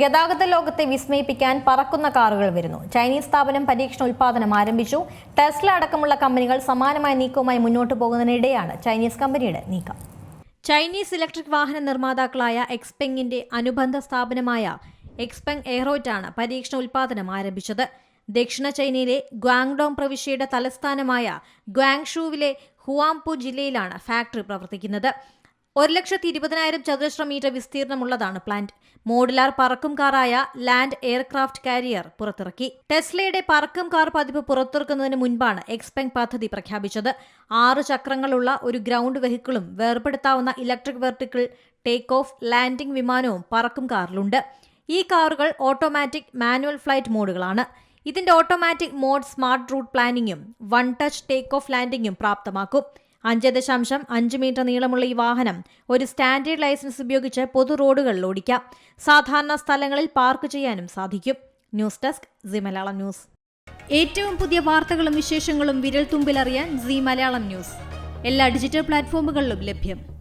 ഗതാഗത ലോകത്തെ വിസ്മയിപ്പിക്കാൻ പറക്കുന്ന കാറുകൾ വരുന്നു. ചൈനീസ് സ്ഥാപനം പരീക്ഷണ ഉൽപ്പാദനം ആരംഭിച്ചു. ടെസ്ല അടക്കമുള്ള കമ്പനികൾ സമാനമായ നീക്കവുമായി മുന്നോട്ട് പോകുന്നതിനിടെയാണ് ചൈനീസ് കമ്പനിയുടെ നീക്കം. ചൈനീസ് ഇലക്ട്രിക് വാഹന നിർമ്മാതാക്കളായ എക്സ്പെങ്ങിന്റെ അനുബന്ധ സ്ഥാപനമായ എക്സ്പെങ് എയറോറ്റാണ് പരീക്ഷണ ഉൽപ്പാദനം ആരംഭിച്ചത്. ദക്ഷിണ ചൈനയിലെ ഗ്വാങ്ഡോങ് പ്രവിശ്യയുടെ തലസ്ഥാനമായ ഗ്വാങ്ഷൂവിലെ ഹുവാംപു ജില്ലയിലാണ് ഫാക്ടറി പ്രവർത്തിക്കുന്നത്. ഒരു ലക്ഷത്തി ഇരുപതിനായിരം ചതുരശ്ര മീറ്റർ വിസ്തീർണമുള്ളതാണ് പ്ലാന്റ്. മോഡുലാർ പറക്കും കാറായ ലാൻഡ് എയർക്രാഫ്റ്റ് കാരിയർ പുറത്തിറക്കി. ടെസ്ലയുടെ പറക്കും കാർ പതിപ്പ് പുറത്തിറക്കുന്നതിന് മുൻപാണ് എക്സ്പെങ് പദ്ധതി പ്രഖ്യാപിച്ചത്. ആറ് ചക്രങ്ങളുള്ള ഒരു ഗ്രൗണ്ട് വെഹിക്കിളും വേർപെടുത്താവുന്ന electric vertical take off landing വിമാനവും പറക്കും കാറിലുണ്ട്. ഈ കാറുകൾ ഓട്ടോമാറ്റിക് മാനുവൽ ഫ്ലൈറ്റ് മോഡുകളാണ്. ഇതിന്റെ ഓട്ടോമാറ്റിക് മോഡ് സ്മാർട്ട് റൂട്ട് പ്ലാനിങ്ങും വൺ ടച്ച് ടേക്ക് ഓഫ് ലാൻഡിങ്ങും പ്രാപ്തമാക്കും. അഞ്ച് ദശാംശം അഞ്ച് മീറ്റർ നീളമുള്ള ഈ വാഹനം ഒരു സ്റ്റാൻഡേർഡ് ലൈസൻസ് ഉപയോഗിച്ച് പൊതു റോഡുകളിൽ ഓടിക്കാം. സാധാരണ സ്ഥലങ്ങളിൽ പാർക്ക് ചെയ്യാനും സാധിക്കും. News desk C Malayalam news. ഏറ്റവും പുതിയ വാർത്തകളും വിശേഷങ്ങളും വിരൽ തുമ്പിലറിയാൻ സി മലയാളം ന്യൂസ്. എല്ലാ ഡിജിറ്റൽ പ്ലാറ്റ്ഫോമുകളിലും ലഭ്യം.